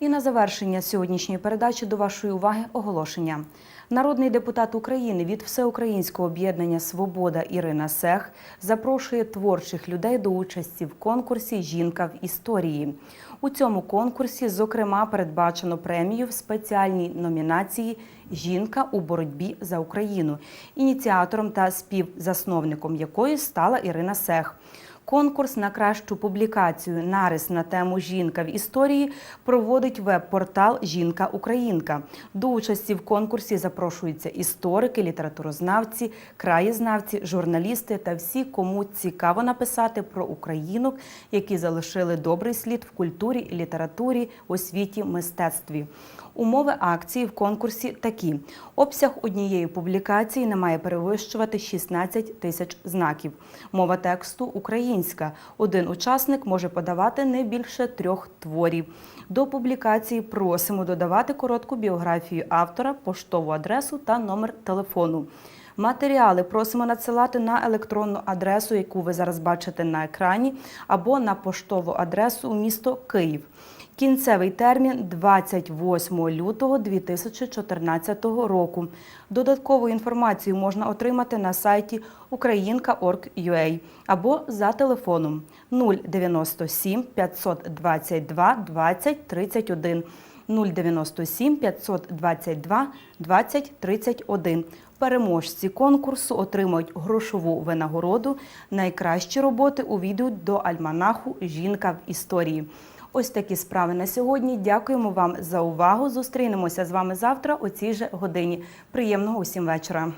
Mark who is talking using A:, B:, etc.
A: І на завершення сьогоднішньої передачі до вашої уваги оголошення. Народний депутат України від Всеукраїнського об'єднання Свобода Ірина Сех запрошує творчих людей до участі в конкурсі Жінка в історії. У цьому конкурсі, зокрема, передбачено премію в спеціальній номінації Жінка у боротьбі за Україну, ініціатором та співзасновником якої стала Ірина Сех. Конкурс на кращу публікацію нарис на тему Жінка в історії проводить веб-портал Жінка Українка. До участі в конкурсі запрошуються історики, літературознавці, краєзнавці, журналісти та всі, кому цікаво написати про українок, які залишили добрий слід в культурі, літературі, освіті, мистецтві. Умови акції в конкурсі такі: обсяг однієї публікації не має перевищувати 16 тисяч знаків. Мова тексту українська. Один учасник може подавати не більше трьох творів. До публікації просимо додавати коротку біографію автора, поштову адресу та номер телефону. Матеріали просимо надсилати на електронну адресу, яку ви зараз бачите на екрані, або на поштову адресу місто Київ. Кінцевий термін 28 лютого 2014 року. Додаткову інформацію можна отримати на сайті українка.org.ua або за телефоном 097 522 20 31 097 522 20 31. Переможці конкурсу отримають грошову винагороду. Найкращі роботи увійдуть до альманаху Жінка в історії. Ось такі справи на сьогодні. Дякуємо вам за увагу. Зустрінемося з вами завтра о цій же годині. Приємного усім вечора.